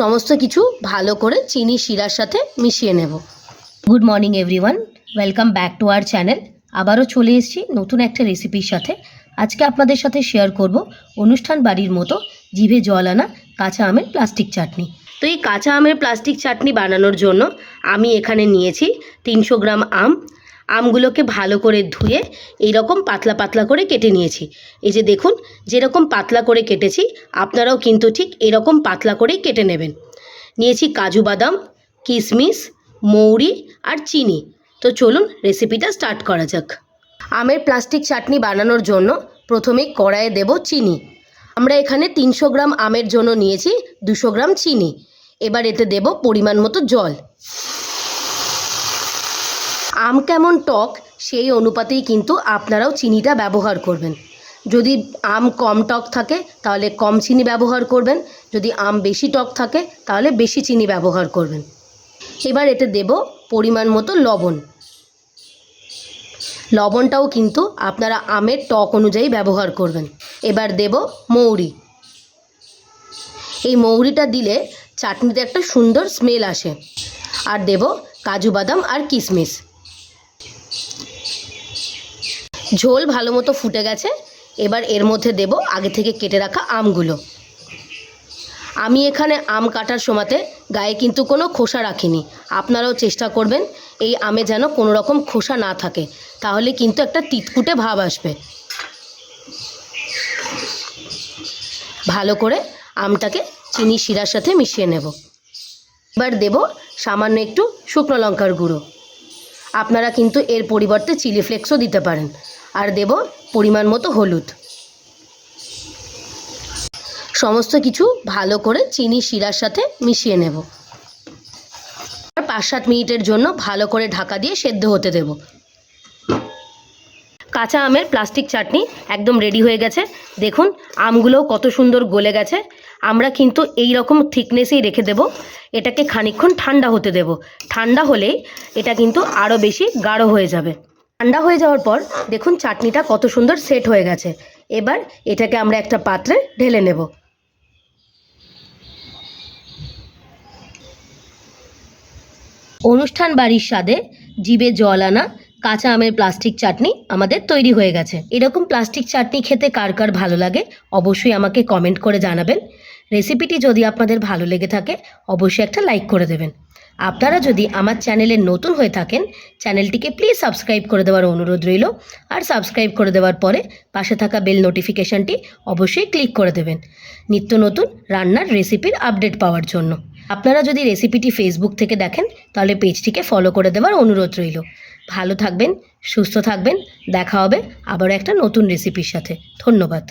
সমস্ত কিছু ভালো করে চিনি, শিরার সাথে মিশিয়ে নেব। Good morning everyone welcome back to our channel আবারও চলে এসেছি নতুন একটা রেসিপির সাথে। আজকে আপনাদের সাথে শেয়ার করব অনুষ্ঠান বাড়ির মতো জিভে জল আনা কাঁচা আমের প্লাস্টিক চাটনি। তো এই কাঁচা আমের প্লাস্টিক চাটনি বানানোর জন্য আমি এখানে নিয়েছি তিনশো গ্রাম আম আমগুলোকে ভালো করে ধুয়ে এইরকম পাতলা পাতলা করে কেটে নিয়েছি। এই যে দেখুন, যেরকম পাতলা করে কেটেছি, আপনারাও কিন্তু ঠিক এরকম পাতলা করেই কেটে নেবেন। নিয়েছি কাজু বাদাম, কিশমিশ, মৌরি আর চিনি। তো চলুন রেসিপিটা স্টার্ট করা যাক। আমের প্লাস্টিক চাটনি বানানোর জন্য প্রথমে কড়াইয়ে দেব চিনি। আমরা এখানে তিনশো গ্রাম আমের জন্য নিয়েছি দুশো গ্রাম চিনি। এবার এতে দেব পরিমাণ মতো জল। আম কেমন টক, সেই অনুপাতেই কিন্তু আপনারাও চিনিটা ব্যবহার করবেন। যদি আম কম টক থাকে, তাহলে কম চিনি ব্যবহার করবেন। যদি আম বেশি টক থাকে, তাহলে বেশি চিনি ব্যবহার করবেন। এবার এতে দেব পরিমাণ মতো লবণ। লবণটাও কিন্তু আপনারা আমের টক অনুযায়ী ব্যবহার করবেন। এবার দেব মৌরি। এই মৌরিটা দিলে চাটনিতে একটা সুন্দর স্মেল আসে। আর দেব কাজু বাদাম আর কিশমিশ ঝোল ভালো মতো ফুটে গেছে। এবার এর মধ্যে দেব আগে থেকে কেটে রাখা আমগুলো। আমি এখানে আম কাটার সময়তে গায়ে কিন্তু কোনো খোসা রাখিনি। আপনারাও চেষ্টা করবেন এই আমে যেন কোনো রকম খোসা না থাকে। তাহলে কিন্তু একটা তিতকুটে ভাব আসবে। ভালো করে আমটাকে চিনি শিরার সাথে মিশিয়ে নেব। এবার দেব সামান্য একটু শুকনো লঙ্কার গুঁড়ো। আপনারা কিন্তু এর পরিবর্তে চিলি ফ্লেক্সও দিতে পারেন। আর দেব পরিমাণ মতো হলুদ। সমস্ত কিছু ভালো করে চিনি, শিরার সাথে মিশিয়ে নেব। আর পাঁচ সাত মিনিটের জন্য ভালো করে ঢাকা দিয়ে সেদ্ধ হতে দেব। কাঁচা আমের প্লাস্টিক চাটনি একদম রেডি হয়ে গেছে। দেখুন, আমগুলোও কত সুন্দর গলে গেছে। আমরা কিন্তু এই রকম থিকনেসেই রেখে দেব। এটাকে খানিকক্ষণ ঠান্ডা হতে দেব। ঠান্ডা হলেই এটা কিন্তু আরও বেশি গাঢ় হয়ে যাবে। ঠান্ডা হয়ে যাওয়ার পর দেখুন চাটনিটা কত সুন্দর সেট হয়ে গেছে। এবার এটাকে আমরা একটা পাত্রে ঢেলে নেব। অনুষ্ঠান বাড়ির স্বাদে জিভে জল আনা কাঁচা আমের প্লাস্টিক চাটনি আমাদের তৈরি হয়ে গেছে। এরকম প্লাস্টিক চাটনি খেতে কার কার ভালো লাগে অবশ্যই আমাকে কমেন্ট করে জানাবেন। রেসিপিটি যদি আপনাদের ভালো লেগে থাকে, অবশ্যই একটা লাইক করে দেবেন। আপনারা যদি আমার চ্যানেলে নতুন হয়ে থাকেন, চ্যানেলটিকে প্লিজ সাবস্ক্রাইব করে দেওয়ার অনুরোধ রইল। আর সাবস্ক্রাইব করে দেওয়ার পরে পাশে থাকা বেল নোটিফিকেশানটি অবশ্যই ক্লিক করে দেবেন। নিত্য নতুন রান্নার রেসিপির আপডেট পাওয়ার জন্য। আপনারা যদি রেসিপিটি ফেসবুক থেকে দেখেন, তাহলে পেজটিকে ফলো করে দেওয়ার অনুরোধ রইল। ভালো থাকবেন, সুস্থ থাকবেন, দেখা হবে আবারও একটা নতুন রেসিপির সাথে। ধন্যবাদ।